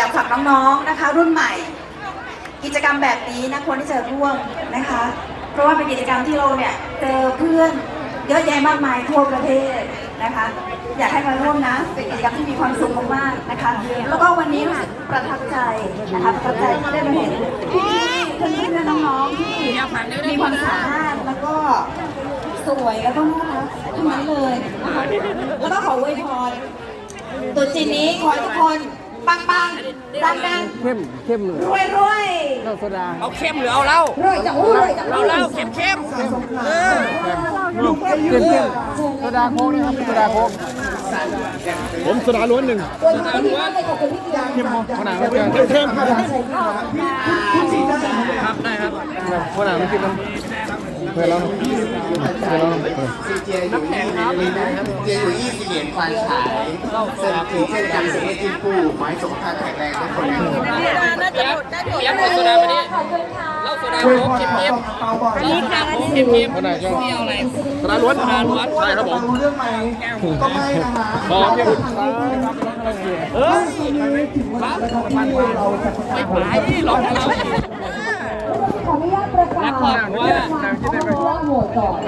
อยากฝากน้องๆนะคะ รุ่นใหม่ กิจกรรมแบบนี้นะควรที่จะร่วมนะคะ เพราะว่าเป็นกิจกรรมที่เราเนี่ยเจอเพื่อนเยอะแยะมากมายทั่วประเทศนะคะ อยากให้มาร่วมนะเป็นกิจกรรมที่มีความสุขมากๆนะคะ แล้วก็วันนี้รู้สึกประทับใจนะคะประทับใจที่ได้มาเห็นพี่ๆเพื่อนๆน้องๆที่มีความสามารถแล้วก็สวยแล้วก็น่ารักทั้งนั้นเลยนะคะแล้วก็ขออวยพรตรุ๊จีนนี้ขอให้ทุกคน ปังๆดังเข้มเข้มเลยๆรวยๆเหล้าโซดาเอาเข้มหรือเอาเหล้ารวยจังอู้รวยจังเอาเหล้าเข้มเข้มเออเข้มเข้มโซดาโค้กนะครับโซดาโค้กผมโซดาล้วนหนึ่งตัวนี้ไม่ดีมากเลยขอบคุณพี่เกียร์เข้มขนาดนั้นเข้มเข้มครับครับได้ครับขนาดนั้นกินมัน เพื่อเราเพื่อเราน้ำแข็งครับเจอยู่20เหรียญควานฉายเสริมถือเช่นกันเสริมให้กินปูไม้สงครามแข็งแรงทุกคนนะเลี้ยงโซดามาดิเหล้าโซดาโค้กเข้มเข้มอันนี้ค่ะเข้มเข้มขนาดก็ที่เอะไรโซดาล้วนโซดาล้วนใช่ครับผมเรื่องไหมก็ไม่นะคะพร้อมเข้มเออครับไม่ไปหลอกเรา ขออนุญาตประกาศแล้วก็ว่าว่าโหวตก่อน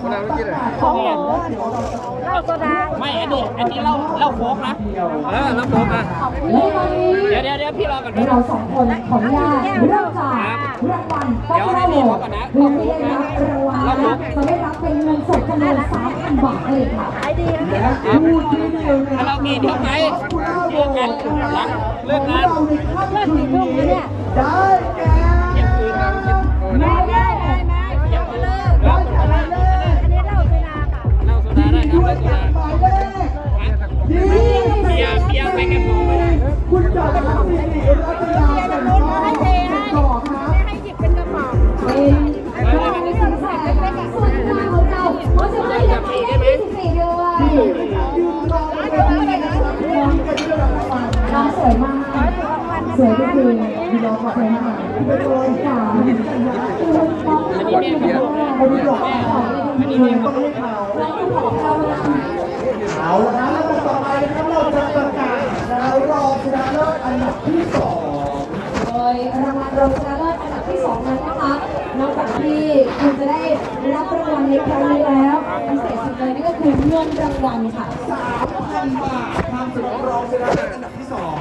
ขนาดไม่กินเลยไม่อันนี้อันนี้เหล้าเหล้าโค้กนะเออเหล้าโค้กนะและตอนนี้เดี๋ยวเดี๋ยวเดี๋ยวพี่รอก่อนนะเราสองคนขออนุญาตเริ่มจากรางวัลป๊อปปูล่าโหวตเราไม่ได้รับรางวัลนะคะจะได้รับเป็นเงินสดจำนวน3,000 บาทเลยค่ะคาราโอเกะเดี๋ยวไปเจอกันหลังเลิกงานเลิกกี่ทุ่มเนี่ยเที่ยง ห้ข่าวน้องขอเอาละนะแล้วต่อไปนะครับเราจะประกาศแล้วรองชนะเลิศอันดับที่สองโดยรางวัลรองชนะเลิศอันดับที่สองนั้นนะคะนอกจากที่คุณจะได้รับรางวัลในครั้งนี้แล้วพิเศษสุดเลยนั่นก็คือเงินรางวัลค่ะ3,000บาททำถึงรองชนะเลิศอันดับที่สอง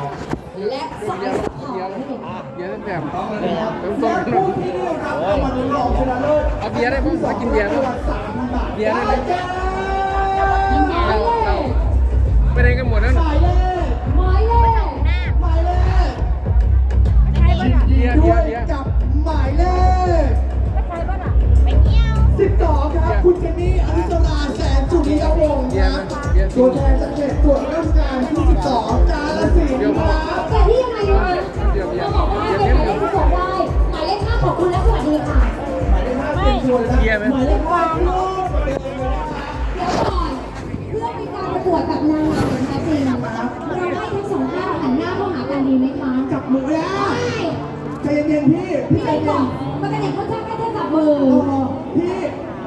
และสายสปอร์ตให้เห็นค่ะเบียร์ตั้งแต่เริ่มต้และนผู้ที่ได้รับรางวัลรองเอาเบียร์ได้ผมมากินเบียร์ด้วย3,000บเบียร์ได้ไหมแก่หมายเลขไปไหนกันหมดแล้วหมายเลขหมายเลขหมายเลขเบียร์ด้เบีวยร์ยเบียร์กับหมายเลขสิบสองครับคุณเจนนี่อภิสราแสนสุริยวงศ์ครับตัวแทนจากเขตตรวจราชการที่สิบสองกา คุณและสวัสดีค่ะหมายเกียร์ไหมเห้าลูกเดี๋ยวก่อนเพื่อเป็นการประกวดกับนางงามอย่างแท้จริงเราให้ทั้งสองท่านหันหน้าเข้าหากันดีไหมคะจับมือแล้วใช่ใจเย็นๆพี่ พี่พี่ใจไอ้บเย็อนกมันเป็นอย่างเขาแค่แค่จับมือเออพี่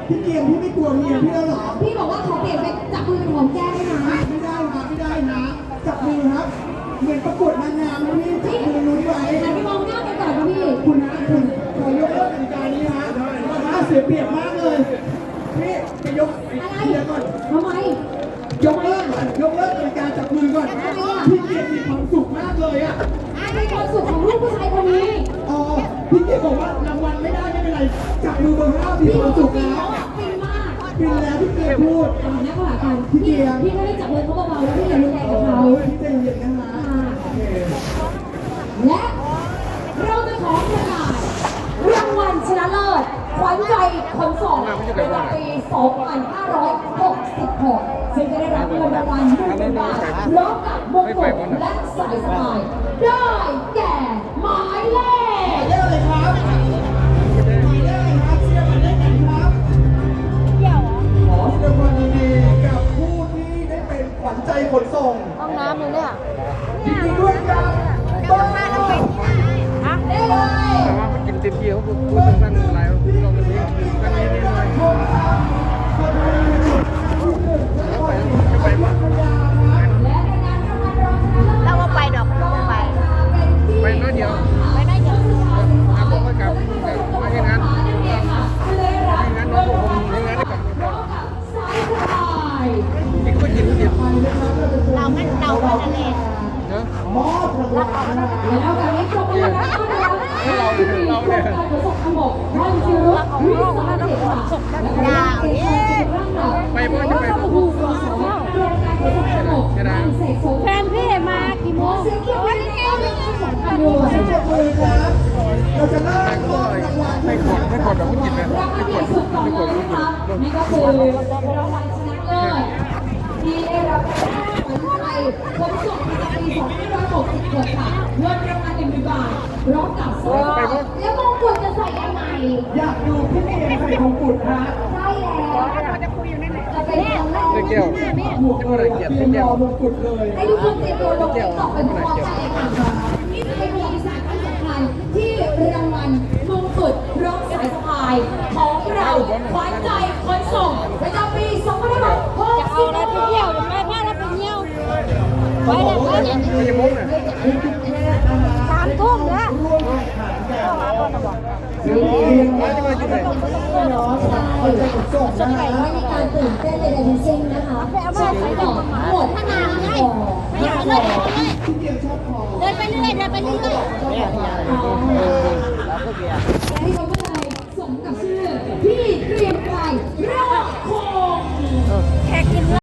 พี่เกียมพี่ไม่กลัวเมียพี่แล้วเหรอ พี่บอกว่าขอเปลี่ยนเป็นจับมือเป็นหอมแก้มได้ไหมไม่ได้ครับไม่ได้นะ จับมือครับ เหมือนประกวดนางงามนะพี่จับมือนุ้ยไว้ หันไปมองหน้ากันก่อนค่ะพี่ คุณนะคุณขอยกเลิกกติกานี้ฮะน่าเสียเปรียบมากเลย พี่ไปยกไอ้อะไรเกียร์ก่อน ทำไม ยกเลิกก่อนยกเลิกกติกาจับมือก่อนพี่เกียรติมีความสุขมากเลยอะ อันเป็นความสุขของลูกผู้ชายคนนี้อ๋อ พี่เกียรติบอกว่ารางวัลไม่ได้ไม่เป็นไร จับมือเบอร์ห้ามีพี่ความสุสุขขปีแล้วเขาอะปีมากฟินแล้วพี่เกียรติพูดหันหน้าเข้าหากันพี่พี่ก็ได้จับมือเขาเบาๆแล้วพี่อย่ารุนแรงกับเขาพี่ใจเย็นนะฮะอ่าโอเค และเราจะขอประกาศรางวัลช นะเลิศขวัญใจคนส่งประจำปี 2566 ซึ่งจะได้รับเงินรางวัล1,000บาทพร้อมกับมงกุฎและสายสะพายได้แก่หมายเลข เต็มที่เขาพูดสั้นๆหลายลองกันนี้ตั้นี้นิดหน่อยไปจะไปปะเราว่าไปดอกเไป ไปน้อยเดียวไปน้อยเดียวอาบอกกับมาเห็นงานงานน้องผมเห็นงานได้กลันยิเรามัเลา งบกท่านจิรุวิสาเดชค่ะและคณะเอกชนร่างหลักไปบ่จะไปบ่ผู้สอนโรงการขนส่งทางบกท่านเสกสมแฟนพี่มากี่โมงเสียงเกียรตินิยมสำคัญด้วยขอบคุณครับเราจะเริ่มมอบรางวัลไม่กดไม่กดแบบผู้หญิงเลยรางวัลไม่กใหญ่ดสุดต่อไม่กมาดผู้หญินะคะงนี่ก็คือรางวัลชนะเลิศที่ได้รับ การขวัญใจขนส่งประจำปี2566ค่ะเงินรางวัล1,000บาทพร้อมกับเสื้อแล้วมงกุฎจะใส่ยังไงอยากดูพี่เมย์ใส่มงกุฎฮะใช่แล้วจะเป็นครั้งแรกเจ๊เกี้ยวหมวกเลยเตรียมรอมงกุฎเลยให้ทุกคนเตรียมตัวลงติ๊กต็อกเป็นพร้อมกันเลยค่ะนี่เป็นมีสารที่สำคัญที่รางวัลมงกุฎร้อมสายสะพายของเราขวัญใจขนส่ง สามทุ่มแล้วมาจะมากินไหนคนจะส่งนะฮะไม่มีการตื่นเต้นใดๆทั้งสิ้นนะคะใช้ต่อทั้งหมดขนาดเลยไม่อยากเลยพี่เกียวชอบพอเดินไปเรื่อยเดินไปเรื่อยให้เขาก็เลยสมกับชื่อพี่เกรียงไกรรอดคงแค่กิน